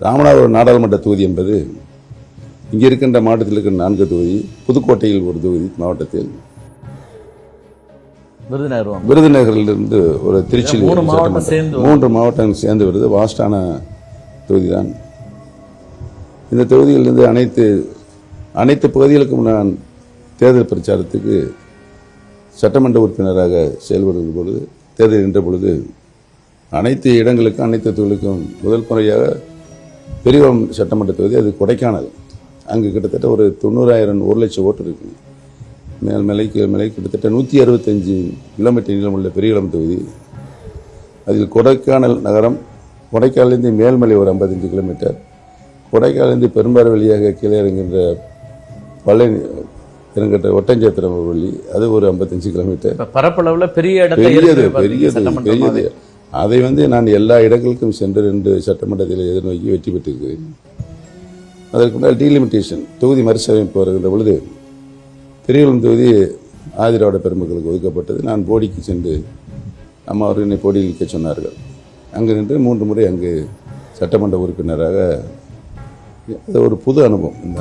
ராமநாதபுரம் நாடாளுமன்ற தொகுதி என்பது இங்கே இருக்கின்ற மாவட்டத்தில் இருக்கின்ற நான்கு தொகுதி புதுக்கோட்டையில் ஒரு தொகுதி மாவட்டத்தில். விருதுநகர். விருதுநகரிலிருந்து ஒரு திருச்சியில் மூன்று மாவட்டங்கள் சேர்ந்து வருது. வாஸ்டான தொகுதி தான் இந்த தொகுதியிலிருந்து அனைத்து அனைத்து பகுதிகளுக்கும் நான் தேர்தல் பிரச்சாரத்துக்கு சட்டமன்ற உறுப்பினராக செயல்படுகிற பொழுது தேர்தல் என்ற பொழுது அனைத்து இடங்களுக்கும் அனைத்து தொகுதிகளுக்கும் முதல் முறையாக பெரியவரம் சட்டமன்ற தொகுதி அது கொடைக்கானல். அங்கு கிட்டத்தட்ட ஒரு தொண்ணூறாயிரம் ஒரு லட்சம் ஓட்டு இருக்கு. மேல் கீழ் மலை கிட்டத்தட்ட நூற்றி அறுபத்தஞ்சு கிலோமீட்டர் நீளம் உள்ள பெரியகுளம் தொகுதி. அதில் கொடைக்கானல் நகரம் கொடைக்கானலேருந்து மேல்மலை ஒரு ஐம்பத்தஞ்சு கிலோமீட்டர். கொடைக்கானலேருந்து பெரும்பாறை வழியாக கீழே இறங்குகின்ற பழனி இறங்குகின்ற ஒட்டஞ்சத்திரம் வழி அது ஒரு ஐம்பத்தஞ்சு கிலோமீட்டர். பரப்பளவுல பெரிய பெரியது பெரியது. பெரியது. அதை வந்து நான் எல்லா இடங்களுக்கும் சென்று ரெண்டு சட்டமன்றத்தில் எதிர்நோக்கி வெற்றி பெற்றிருக்கிறேன். அதற்கு முன்னால் டீலிமிட்டேஷன் தொகுதி மறுசமைப்பு வருகின்ற பொழுது பெரியகுளம் தொகுதி ஆதிராவிட பெருமக்களுக்கு ஒதுக்கப்பட்டது. நான் போடிக்கு சென்று அம்மா அவர்கள் என்னை போடியில் நிற்க சொன்னார்கள். அங்கு நின்று மூன்று முறை அங்கு சட்டமன்ற உறுப்பினராக அது ஒரு புது அனுபவம். இந்த